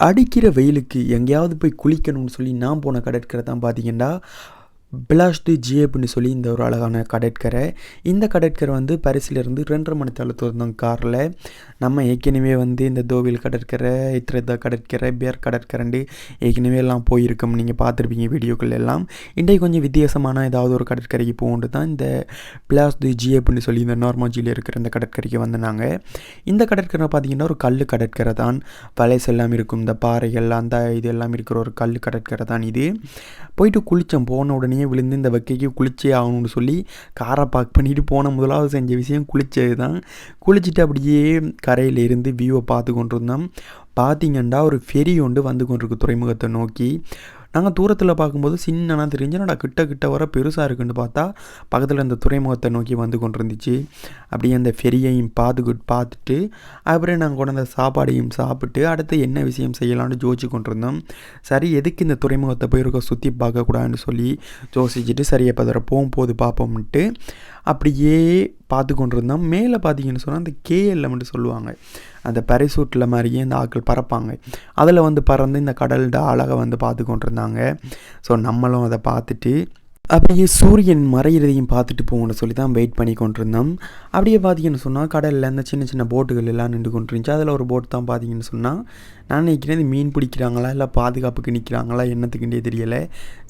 அடிக்கிற வெயிலுக்கு எங்கேயாவது போய் குளிக்கணும்னு சொல்லி நான் போன கடற்கரை தான் பார்த்தீங்கன்னா பிளாஸ்டு அப்படின்னு சொல்லி இந்த ஒரு அழகான கடற்கரை. இந்த கடற்கரை வந்து பரிசிலிருந்து ரெண்டரை மணி தளத்து வந்தோம் காரில். நம்ம ஏற்கனவே வந்து இந்த தோவில் கடற்கரை இத்திரதா கடற்கரை பேர் கடற்கரண்டு ஏற்கனவே எல்லாம் போயிருக்கோம். நீங்கள் பார்த்துருப்பீங்க வீடியோக்கள் எல்லாம். இன்றைக்கு கொஞ்சம் வித்தியாசமான ஏதாவது ஒரு கடற்கரைக்கு போகண்டு தான் இந்த பிளாஸ்து ஜி அப்படின்னு சொல்லி இந்த நார்மாஜியில் இருக்கிற இந்த கடற்கரைக்கு வந்தாங்க இந்த கடற்கரை பார்த்தீங்கன்னா ஒரு கல் கடற்கரை தான். பழசு எல்லாம் இருக்கும். இந்த பாறைகள் அந்த இது எல்லாம் இருக்கிற ஒரு கல் கடற்கரை தான் இது. போயிட்டு குளித்தோம் போன உடனே விழுந்து இந்த வக்கைக்கு குளிச்சே ஆகணும்னு சொல்லி காரை பார்க் பண்ணிட்டு போன முதலாவது செஞ்ச விஷயம் குளிச்சது தான் குளிச்சுட்டு அப்படியே கரையில் இருந்து வியூவை பார்த்து கொண்டிருந்தோம். பார்த்தீங்கன்னா ஒரு ஃபெரி ஒன்று வந்து கொண்டிருக்கு துறைமுகத்தை நோக்கி. நாங்கள் தூரத்தில் பார்க்கும்போது சின்னனா தெரிஞ்சு என்னடா கிட்ட கிட்ட வர பெருசாக இருக்குன்னு பார்த்தா பக்கத்தில் இந்த துறைமுகத்தை நோக்கி வந்து கொண்டிருந்துச்சு. அப்படியே அந்த ஃபெரியையும் பார்த்துக்கிட்டு பார்த்துட்டு அப்புறம் நாங்கள் கொண்டு அந்த சாப்பாடையும் சாப்பிட்டு அடுத்து என்ன விஷயம் செய்யலாம்னு ஜோதிச்சு கொண்டிருந்தோம். சரி எதுக்கு இந்த துறைமுகத்தை போய் இருக்க சுற்றி பார்க்கக்கூடாதுன்னு சொல்லி யோசிச்சுட்டு சரி எப்போ அதில் போகும்போது பார்ப்போம்ன்ட்டு அப்படியே பார்த்து கொண்டிருந்தோம் மேலே பார்த்தீங்கன்னு சொன்னால் அந்த கேஎல்எம்னு சொல்லுவாங்க. அந்த பரிசூட்டில் மாதிரியே இந்த ஆட்கள் பறப்பாங்க. அதில் வந்து பறந்து இந்த கடல்கிட்ட அழகை வந்து பார்த்து கொண்டிருந்தாங்க ஸோ நம்மளும் அதை பார்த்துட்டு அப்படியே சூரியன் மறையிறதையும் பார்த்துட்டு போகணும்னு சொல்லி தான் வெயிட் பண்ணி கொண்டிருந்தோம். அப்படியே பார்த்தீங்கன்னு சொன்னால் கடலில் இந்த சின்ன சின்ன போட்டுகள் எல்லாம் நின்று கொண்டிருந்துச்சு. அதில் ஒரு போட் தான் பார்த்தீங்கன்னு சொன்னால் நான் நினைக்கிறேன் மீன் பிடிக்கிறாங்களா இல்லை பாதுகாப்புக்கு நிற்கிறாங்களா என்னத்துக்குண்டே தெரியலை.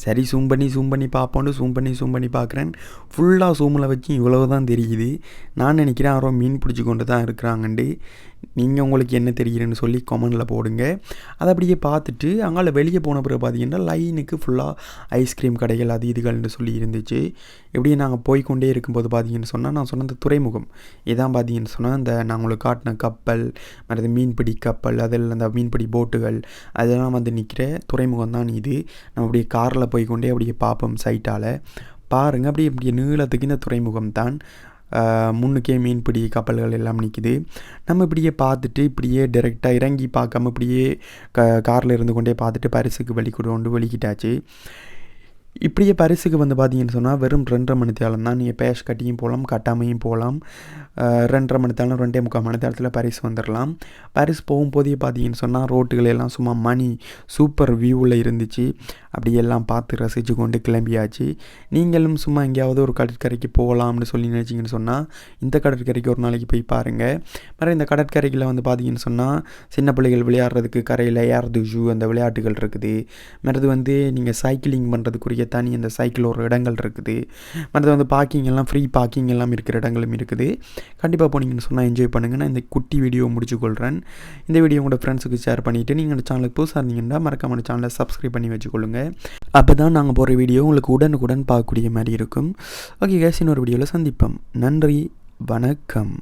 சரி ஜூம் பண்ணி ஜூம் பண்ணி பார்ப்போன்னு ஜூம் பண்ணி ஜூம் பண்ணி பார்க்குறேன். ஃபுல்லாக ஜூமில் வச்சு இவ்வளவு தான் தெரியுது. நான் நினைக்கிறேன் யாரோ மீன் பிடிச்சி கொண்டு தான் இருக்கிறாங்கண்டு. நீங்கள் உங்களுக்கு என்ன தெரியுதுன்னு சொல்லி கமெண்டில் போடுங்க. அதை அப்படியே பார்த்துட்டு அங்கால வெளியே போன பிறகு பார்த்தீங்கன்னா லைனுக்கு ஃபுல்லாக ஐஸ்கிரீம் கடைகள் அது இதுகள்னு சொல்லி இருந்துச்சு. இப்படியே நாங்கள் போய்கொண்டே இருக்கும்போது பார்த்தீங்கன்னு சொன்னால் நான் சொன்ன அந்த துறைமுகம். இதான் பார்த்தீங்கன்னு சொன்னால் அந்த நான் உங்களுக்கு காட்டின கப்பல் மற்றது மீன்பிடி கப்பல் அதில் அந்த மீன்பிடி போட்டுகள் அதெல்லாம் வந்து நிற்கிற துறைமுகம் தான் இது. நம்ம அப்படியே காரில் போய்கொண்டே அப்படியே பார்ப்போம் சைட்டால். பாருங்கள் அப்படியே இப்படியே நீளத்துக்கு இந்த துறைமுகம் தான். முன்னுக்கே மீன்பிடி கப்பல்கள் எல்லாம் நிற்கிது நம்ம இப்படியே பார்த்துட்டு இப்படியே டைரெக்டாக இறங்கி பார்க்காம இப்படியே க காரில் இருந்து கொண்டே பார்த்துட்டு பரிசுக்கு வெளி கொண்டு வலிக்கிட்டாச்சு இப்படியே பரிசுக்கு வந்து பார்த்தீங்கன்னு சொன்னால் வெறும் ரெண்டரை மணி தேலம் தான். நீங்கள் பேஷ் கட்டியும் போகலாம் கட்டாமையும் போகலாம். ரெண்டரை மணி தேலம் ரெண்டே முக்கால் மணி தேலத்தில் பரிசு வந்துடலாம் பரிசு போகும்போதே பார்த்தீங்கன்னு சொன்னால் ரோட்டுகள் எல்லாம் சும்மா மணி சூப்பர் வியூவில் இருந்துச்சு. அப்படியெல்லாம் பார்த்து ரசித்து கொண்டு கிளம்பியாச்சு. நீங்களும் சும்மா எங்கேயாவது ஒரு கடற்கரைக்கு போகலாம்னு சொல்லி நினச்சிங்கன்னு சொன்னால் இந்த கடற்கரைக்கு ஒரு நாளைக்கு போய் பாருங்கள் மறு இந்த கடற்கரைக்கில் வந்து பார்த்தீங்கன்னு சொன்னால் சின்ன பிள்ளைகள் விளையாடுறதுக்கு கரையில் ஏறது ஜூ அந்த விளையாட்டுகள் இருக்குது. மற்றது வந்து நீங்கள் சைக்கிளிங் பண்ணுறதுக்குரிய தனி அந்த சைக்கிள் ஒரு இடங்கள் இருக்குது. மற்றது வந்து பார்க்கிங் எல்லாம் ஃப்ரீ பார்க்கிங் எல்லாம் இருக்கிற இடங்களும் இருக்குது. கண்டிப்பாக போனீங்கன்னு சொன்னால் என்ஜாய் பண்ணுங்கள் நான் இந்த குட்டி வீடியோ முடிச்சுக்கொள்கிறேன் இந்த வீடியோ உங்களோட ஃப்ரெண்ட்ஸுக்கு ஷேர் பண்ணிவிட்டு நீங்கள் அந்த சேனலுக்கு புதுசாக இருந்தீங்கன்னா மறக்காம சேனலை சப்ஸ்கிரைப் பண்ணி அப்போ தான் நாங்கள் போகிற வீடியோ உங்களுக்கு உடனுக்குடன் பார்க்கக்கூடிய மாதிரி இருக்கும். ஓகே கேஸ் இன்னொரு வீடியோவில் சந்திப்போம். நன்றி வணக்கம்.